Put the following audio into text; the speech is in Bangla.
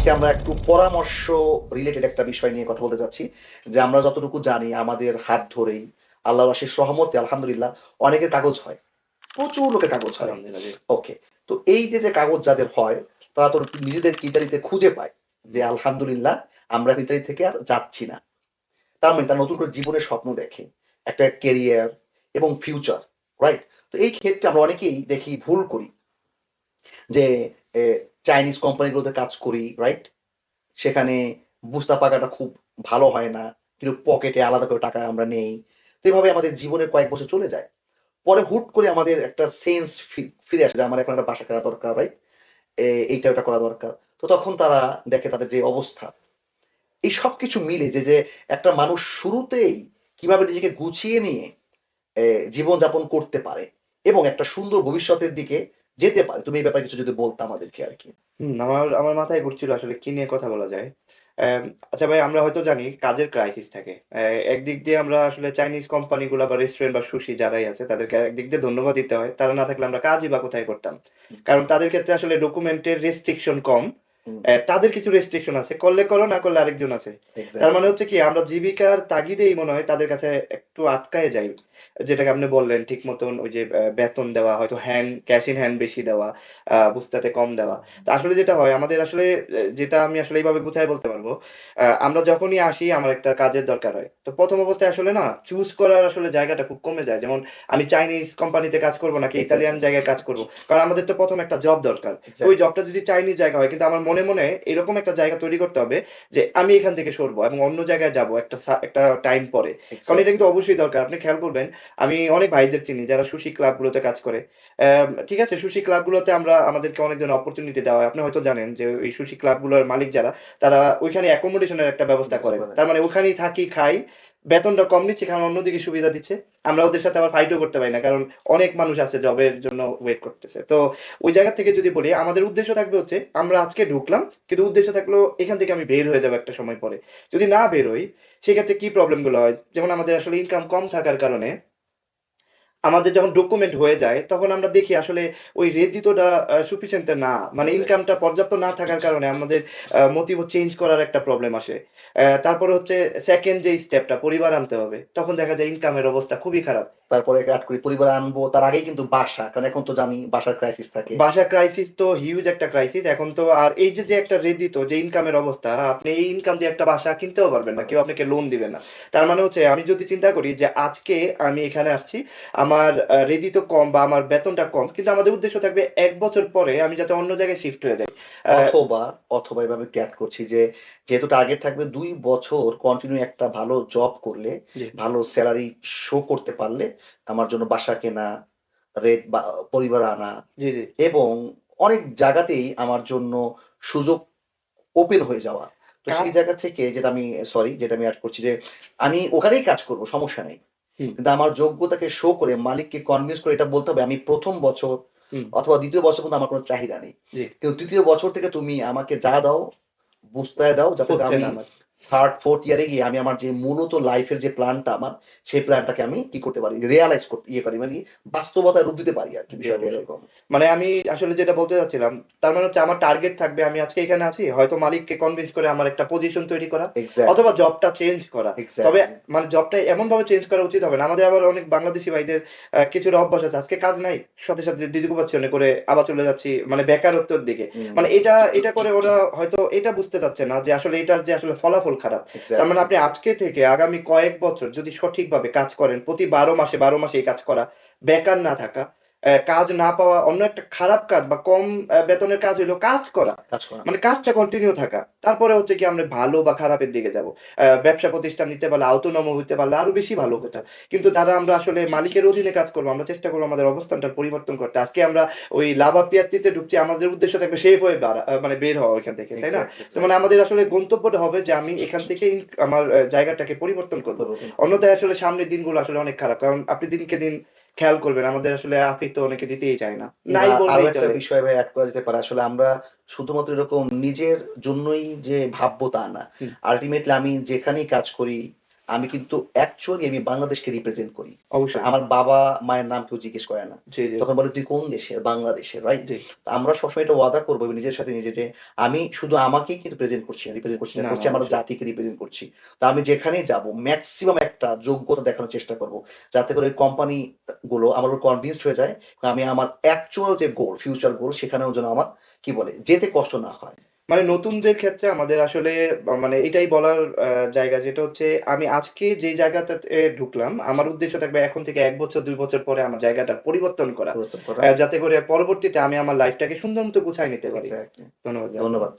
আজকে আমরা একটু পরামর্শ রিলেটেড একটা বিষয় নিয়ে কথা বলতে যাচ্ছি যে আমরা যতটুকু জানি আমাদের হাত ধরেই আল্লাহ আশিস রহমতে আলহামদুলিল্লাহ অনেকের কাগজ হয়। প্রচুর লোকের কাগজ হয়। ওকে তো এই যে যে কাগজ যাদের হয় তারা তো নিজেদের ইতালিতে খুঁজে পায় যে আলহামদুলিল্লাহ আমরা ইতালি থেকে আর যাচ্ছি না। তার মানে তারা নতুন করে জীবনের স্বপ্ন দেখে একটা কেরিয়ার এবং ফিউচার রাইট তো এই ক্ষেত্রে আমরা অনেকেই দেখি ভুল করি যে চাইনিজ কোম্পানিগুলোতে কাজ করি রাইট সেখানে বুস্তা পাকাটা খুব ভালো হয় না, কিন্তু পকেটে আলাদা করে টাকা আমরা নেই। তো এইভাবে আমাদের জীবনের কয়েক বছর চলে যায়। পরে হুট করে আমাদের একটা সেন্স ফিরে আসে যে আমার এখন একটা বাসা কেনা দরকার রাইট এইটা ওটা করা দরকার। তো তখন তারা দেখে তাদের যে অবস্থা। এই সব কিছু মিলে যে যে একটা মানুষ শুরুতেই কীভাবে নিজেকে গুছিয়ে নিয়ে জীবনযাপন করতে পারে এবং একটা সুন্দর ভবিষ্যতের দিকে যেতে পারে। তুমি এই ব্যাপারে কিছু যদি বলতে আমাদেরকে আর কি। হুম, আমার আমার মাথায় ঘুরছিল আসলে কি নিয়ে কথা বলা যায়। আচ্ছা ভাই আমরা হয়তো জানি কাজের ক্রাইসিস থাকে। একদিক দিয়ে আমরা আসলে চাইনিজ কোম্পানিগুলো বা রেস্টুরেন্ট বা সুশি যারাই আছে তাদেরকে একদিক দিয়ে ধন্যবাদ দিতে হয়। তারা না থাকলে আমরা কাজই বা কোথায় করতাম। কারণ তাদের ক্ষেত্রে আসলে ডকুমেন্টের রেস্ট্রিকশন কম। তাদের কিছু রেস্ট্রিকশন আছে। করলে করো না করলে আরেকজন আছে। তার মানে হচ্ছে কি আমরা জীবিকার তাগিদেই মনে হয় তাদের কাছে একটু আটকায় যাই। যেটাকে আপনি বললেন ঠিক মতন ওই যে বেতন দেওয়া হয়তো হ্যান্ড ক্যাশ ইন হ্যান্ড বেশি দেওয়া বুঝতে কম দেওয়া। তা আসলে যেটা হয় আমাদের আসলে যেটা আমি আসলে এইভাবে গুছাই বলতে পারব আমরা যখনই আসি আমার একটা কাজের দরকার হয়। তো প্রথম অবস্থায় আসলে না চুজ করার আসলে জায়গাটা খুব কমে যায়। যেমন আমি চাইনিজ কোম্পানিতে কাজ করব নাকি ইতালিয়ান জায়গায় কাজ করব? কারণ আমাদের তো প্রথম একটা জব দরকার। ওই জবটা যদি চাইনিজ জায়গা হয় কিন্তু আমার মনে মনে এরকম একটা জায়গা তৈরি করতে হবে যে আমি এখান থেকে সরবো এবং অন্য জায়গায় যাব একটা একটা টাইম পরে। কারণ এটা কিন্তু অবশ্যই দরকার। আপনি খেয়াল করবেন আমি অনেক ভাইদের চিনি যারা সুশি ক্লাবগুলোতে কাজ করে। ঠিক আছে সুশি ক্লাবগুলোতে আমরা আমাদেরকে অনেকজন অপরচুনিটি দেওয়া হয়। আপনি হয়তো জানেন যে এই সুশি ক্লাবগুলোর মালিক যারা তারা ওইখানে অ্যাকোমোডেশনের একটা ব্যবস্থা করে। তার মানে ওখানেই থাকি খাই। বেতনটা কম নিচ্ছে, কারণ অন্যদিকে সুবিধা দিচ্ছে। আমরা ওদের সাথে আবার ফাইটও করতে পারি না, কারণ অনেক মানুষ আছে জবের জন্য ওয়েট করতেছে। তো ওই জায়গা থেকে যদি বলি, আমাদের উদ্দেশ্য থাকবে হচ্ছে, আমরা আজকে ঢুকলাম, কিন্তু উদ্দেশ্য থাকল এখান থেকে আমি বের হয়ে যাব একটা সময় পরে। যদি না বের হই সেক্ষেত্রে কি প্রবলেমগুলো হয়? যেমন আমাদের আসলে ইনকাম কম থাকার কারণে আমাদের যখন ডকুমেন্ট হয়ে যায় তখন আমরা দেখি আসলে ওই রেদিতটা সুফিসিয়েন্ট না। মানে. ইনকামটা পর্যাপ্ত না থাকার কারণে আমাদের মোটিভ চেঞ্জ করার একটা প্রবলেম আসে। তারপরে হচ্ছে সেকেন্ড যে স্টেপটা পরিবার আনতে হবে তখন দেখা যায় ইনকামের অবস্থা খুবই খারাপ। তারপরে কাট করি পরিবার আনব তার আগেই কিন্তু বাসা কারণ এখন তো জানি বাসার ক্রাইসিস থাকে। বাসার ক্রাইসিস তো হিউজ একটা ক্রাইসিস এখন তো আর এই যে যে একটা রেদিত যে ইনকামের অবস্থা আপনি এই ইনকাম দিয়ে একটা বাসা কিনতেও পারবেন না কেউ আপনাকে লোন দিবে না। তার মানে হচ্ছে আমি যদি চিন্তা করি যে আজকে আমি এখানে আসছি আমার রেদি তো কম বা আমার বেতনটা কম কিন্তু আমাদের উদ্দেশ্য থাকবে এক বছর পরে আমি যাতে অন্য জায়গায় শিফট হয়ে যাই। অথবা অথবা এভাবে ক্যাট করছি যে যেহেতু টার্গেট থাকবে দুই বছর কন্টিনিউ একটা ভালো জব করলে। ভালো স্যালারি শো করতে পারলে আমার জন্য বাসা কেনা রেট বা পরিবার আনা এবং অনেক জায়গাতেই আমার জন্য সুযোগ ওপেন হয়ে যাওয়া তো সেই জায়গা থেকে যেটা আমি সরি যেটা আমি অ্যাড করছি যে আমি ওখানেই কাজ করব সমস্যা নেই। কিন্তু আমার যোগ্যতাকে শো করে মালিককে কনভিন্স করে এটা বলতে হবে আমি প্রথম বছর অথবা দ্বিতীয় বছর পর্যন্ত আমার কোনো চাহিদা নেই। কিন্তু তৃতীয় বছর থেকে তুমি আমাকে যা দাও বুঝতে দাও যাতে আমি। থার্ড ফোর্থ ইয়ারে গিয়ে আমি আমার যে মূলত লাইফের যে প্ল্যানটা আমার সেই প্ল্যানটাকে আমি কি করতে পারি? রিয়ালাইজ করতে ইয়ে করি মানে বাস্তবতায় রূপ দিতে পারি আর কি বিষয়টা এরকম। মানে আমি আসলে যেটা বলতে চাচ্ছিলাম তার মানে হচ্ছে আমার টার্গেট থাকবে আমি আজকে এখানে আছি হয়তো মালিককে কনভিন্স করে আমার একটা পজিশন তৈরি করা অথবা জবটা চেঞ্জ করা। তবে মানে জবটা এমন ভাবে চেঞ্জ করা উচিত হবে না। আমাদের আবার অনেক বাংলাদেশি ভাইদের কিছুটা অভ্যাস আছে। আজকে কাজ নাই সাথে সাথে ডিজিকুপাচ্ছনে করে আবার চলে যাচ্ছি মানে বেকারত্বের দিকে। মানে এটা এটা করে ওরা হয়তো এটা বুঝতে চাচ্ছে না যে আসলে এটার যে আসলে ফলাফল খারাপ। তার মানে আপনি আজকে থেকে আগামী কয়েক বছর যদি সঠিকভাবে কাজ করেন প্রতি বারো মাসে বারো মাসে এই কাজ করা বেকার না থাকা কাজ না পাওয়া অন্য একটা খারাপ কাজ বা কম বেতনের কাজ হইল কাজ করা। মানে কাজটা কন্টিনিউ থাকা। তারপরে হচ্ছে কি আমরা ভালো বা খারাপের দিকে যাব। ব্যবসা প্রতিষ্ঠান নিতে পারলে আউটোনম হইতে পারলে আরও বেশি ভালো কথা। কিন্তু তারা আমরা আসলে মালিকের অধীনে কাজ করব আমরা চেষ্টা করব আমাদের অবস্থানটা পরিবর্তন করতে। আজকে আমরা ওই লাভাপিয়াতিতে ঢুকছি আমাদের উদ্দেশ্য থাকবে সেফ হয়ে বাড়া- মানে বের হওয়া ওইখান থেকে তাই না? তো মানে আমাদের আসলে গন্তব্যটা হবে যে আমি এখান থেকে আমার জায়গাটাকে পরিবর্তন করব। অন্যথায় আসলে সামনের দিনগুলো আসলে অনেক খারাপ। কারণ আপনি দিনকে দিন খেয়াল করবেন আমাদের আসলে আফিফ তো অনেকে দিতেই চায় না। নাই আরও একটা বিষয় ভাই অ্যাড করা যেতে পারে আসলে আমরা শুধুমাত্র এরকম নিজের জন্যই যে ভাববো তা না। আলটিমেটলি আমি যেখানেই কাজ করি আমি কিন্তু অ্যাকচুয়ালি আমি বাংলাদেশকে রিপ্রেজেন্ট করি। অবশ্যই। আমার বাবা মায়ের নাম কেউ জিজ্ঞেস করে না। তখন বলে তুই কোন দেশের বাংলাদেশের রাইট আমরা সবসময় এটা ওয়াদা করব নিজের সাথে নিজে যে আমি শুধু আমাকেই কিন্তু প্রেজেন্ট করছি না রিপ্রেজেন্ট করছি না না, করছি আমার জাতিকে রিপ্রেজেন্ট করছি। তা আমি যেখানেই যাব ম্যাক্সিমাম একটা যোগ্যতা দেখানোর চেষ্টা করব। যাতে করে কোম্পানি গুলো আমার কনভিন্সড হয়ে যায়। আমি আমার অ্যাকচুয়াল যে গোল ফিউচার গোল সেখানেও যেন আমার কি বলে যেতে কষ্ট না হয়। মানে নতুনদের ক্ষেত্রে আমাদের আসলে মানে এটাই বলার জায়গা যেটা হচ্ছে আমি আজকে যে জায়গাটাতে ঢুকলাম আমার উদ্দেশ্য থাকবে এখন থেকে এক বছর দুই বছর পরে আমার জায়গাটা পরিবর্তন করা। যাতে করে পরবর্তীতে আমি আমার লাইফটাকে সুন্দর মতো গুছাই নিতে পারি। ধন্যবাদ। ধন্যবাদ।